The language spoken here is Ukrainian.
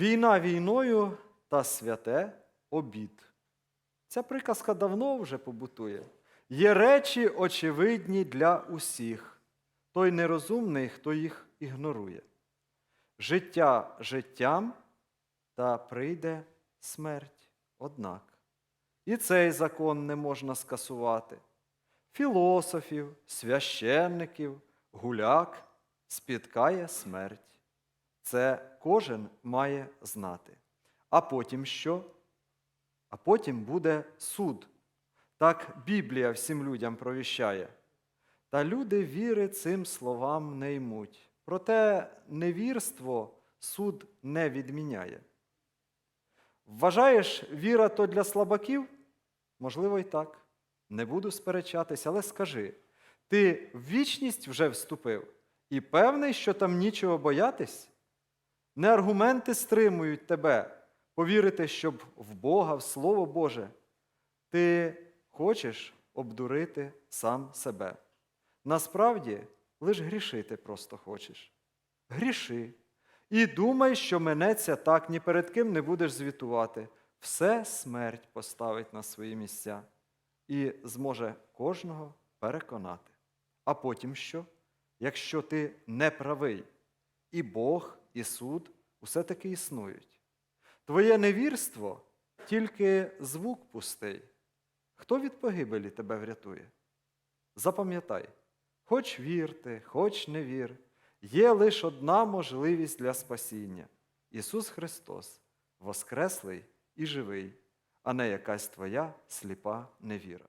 Війна війною та святе обід. Ця приказка давно вже побутує. Є речі очевидні для усіх, той нерозумний, хто їх ігнорує. Життя життям та прийде смерть, однак. І цей закон не можна скасувати. Філософів, священників, гуляк спіткає смерть. Це кожен має знати. А потім що? А потім буде суд. Так Біблія всім людям провіщає. Та люди віри цим словам не ймуть. Проте невірство суд не відміняє. Вважаєш, віра то для слабаків? Можливо, і так. Не буду сперечатись, але скажи: ти в вічність вже вступив і певний, що там нічого боятись? Не аргументи стримують тебе повірити, щоб в Бога, в Слово Боже. Ти хочеш обдурити сам себе. Насправді, лиш грішити просто хочеш. Гріши. І думай, що минеться так, ні перед ким не будеш звітувати. Все смерть поставить на свої місця і зможе кожного переконати. А потім що? Якщо ти не правий, і Бог, і суд усе таки існують. Твоє невірство тільки звук пустий. Хто від погибелі тебе врятує? Запам'ятай, хоч вірте, хоч не вір, є лише одна можливість для спасіння Ісус Христос, воскреслий і живий, а не якась твоя сліпа невіра.